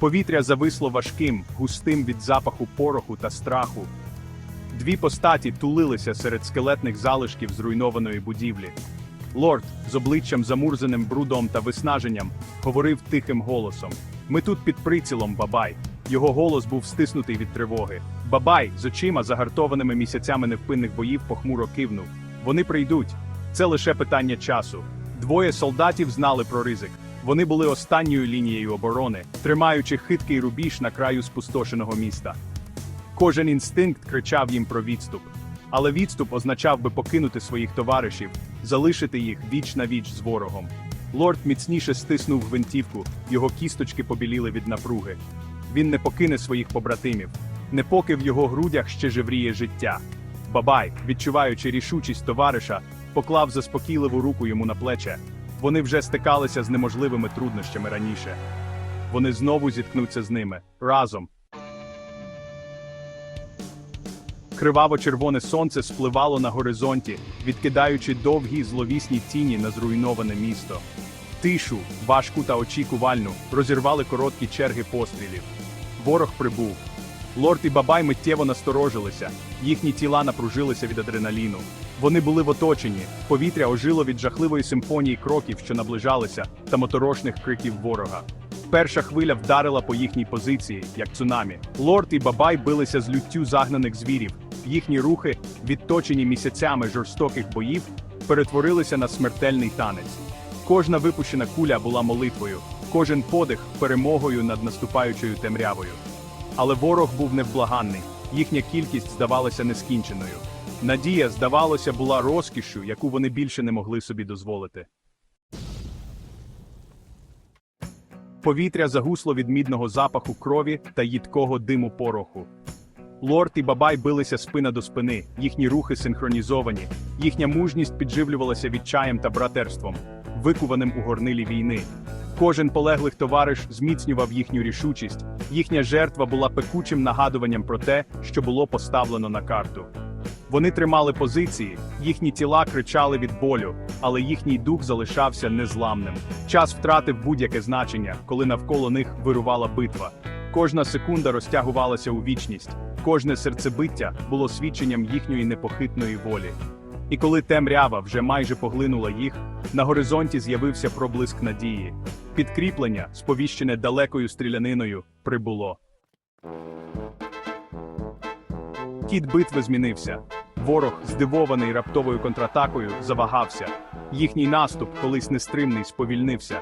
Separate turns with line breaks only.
Повітря зависло важким, густим від запаху пороху та страху. Дві постаті тулилися серед скелетних залишків зруйнованої будівлі. Лорд, з обличчям замурзаним брудом та виснаженням, говорив тихим голосом: Ми тут під прицілом, бабай. Його голос був стиснутий від тривоги. Бабай, з очима, загартованими місяцями невпинних боїв, похмуро кивнув. Вони прийдуть. Це лише питання часу. Двоє солдатів знали про ризик. Вони були останньою лінією оборони, тримаючи хиткий рубіж на краю спустошеного міста. Кожен інстинкт кричав їм про відступ. Але відступ означав би покинути своїх товаришів, залишити їх віч на віч з ворогом. Лорд міцніше стиснув гвинтівку, його кісточки побіліли від напруги. Він не покине своїх побратимів, не поки в його грудях ще живріє життя. Бабай, відчуваючи рішучість товариша, поклав заспокійливу руку йому на плече. Вони вже стикалися з неможливими труднощами раніше. Вони знову зіткнуться з ними разом. Криваво-червоне сонце спливало на горизонті, відкидаючи довгі зловісні тіні на зруйноване місто. Тишу, важку та очікувальну, розірвали короткі черги пострілів. Ворог прибув. Лорд і Бабай миттєво насторожилися, їхні тіла напружилися від адреналіну. Вони були в оточенні, повітря ожило від жахливої симфонії кроків, що наближалися, та моторошних криків ворога. Перша хвиля вдарила по їхній позиції, як цунамі. Лорд і Бабай билися з люттю загнаних звірів. Їхні рухи, відточені місяцями жорстоких боїв, перетворилися на смертельний танець. Кожна випущена куля була молитвою, кожен подих перемогою над наступаючою темрявою. Але ворог був невблаганний, їхня кількість здавалася нескінченою. Надія, здавалося, була розкішшю, яку вони більше не могли собі дозволити. Повітря загусло від мідного запаху крові та їдкого диму пороху. Лорд і Бабай билися спина до спини, їхні рухи синхронізовані, їхня мужність підживлювалася відчаєм та братерством, викуваним у горнилі війни. Кожен полеглих товариш зміцнював їхню рішучість, їхня жертва була пекучим нагадуванням про те, що було поставлено на карту. Вони тримали позиції, їхні тіла кричали від болю, але їхній дух залишався незламним. Час втратив будь-яке значення, коли навколо них вирувала битва. Кожна секунда розтягувалася у вічність, кожне серцебиття було свідченням їхньої непохитної волі. І коли темрява вже майже поглинула їх, на горизонті з'явився проблиск надії. Підкріплення, сповіщене далекою стріляниною, прибуло. Хід битви змінився. Ворог, здивований раптовою контратакою, завагався. Їхній наступ, колись нестримний, сповільнився.